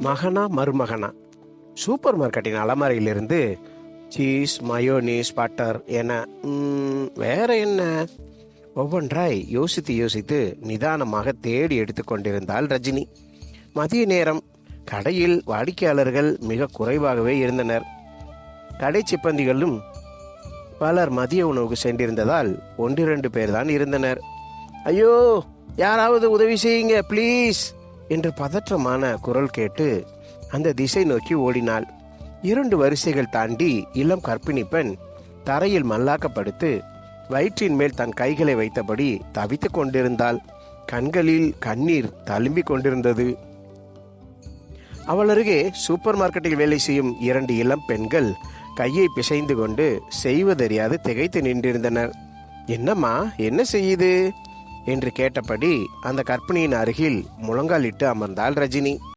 மகனா மருமகனா? சூப்பர் மார்க்கெட்டின் அலமாரியிலிருந்து சீஸ் மயோனீஸ் பட்டர் என வேற என்ன? ஒவ்வொன்றாய் யோசித்து யோசித்து நிதானமாக தேடி எடுத்துக்கொண்டிருந்தாள் ரஜினி. மதிய நேரம். கடையில் வாடிக்கையாளர்கள் மிக குறைவாகவே இருந்தனர். கடை சிப்பந்திகளும் பலர் மதிய உணவுக்கு சென்றிருந்ததால் ஒன்றிரண்டு பேர் தான் இருந்தனர். ஐயோ யாராவது உதவி செய்யுங்க ப்ளீஸ். என்று பதற்றமான குரல் கேட்டு அந்த திசை நோக்கி ஓடினாள். இரண்டு வரிசைகள் தாண்டி இளம் கற்பிணி பெண் தரையில் மல்லாக்கப்படுத்து வயிற்றின் மேல் தன் கைகளை வைத்தபடி தவித்துக் கொண்டிருந்தாள். கண்களில் கண்ணீர் தழும்பிக் கொண்டிருந்தது. அவள் அருகே சூப்பர் மார்க்கெட்டில் வேலை செய்யும் இரண்டு இளம் பெண்கள் கையை பிசைந்து கொண்டு செய்வதறியாது திகைத்து நின்றிருந்தனர். என்னம்மா என்ன செய்யுது? என்று கேட்டபடி அந்த கற்பிணியின் அருகில் முழங்காலிட்டு அமர்ந்தாள் ரஜினி.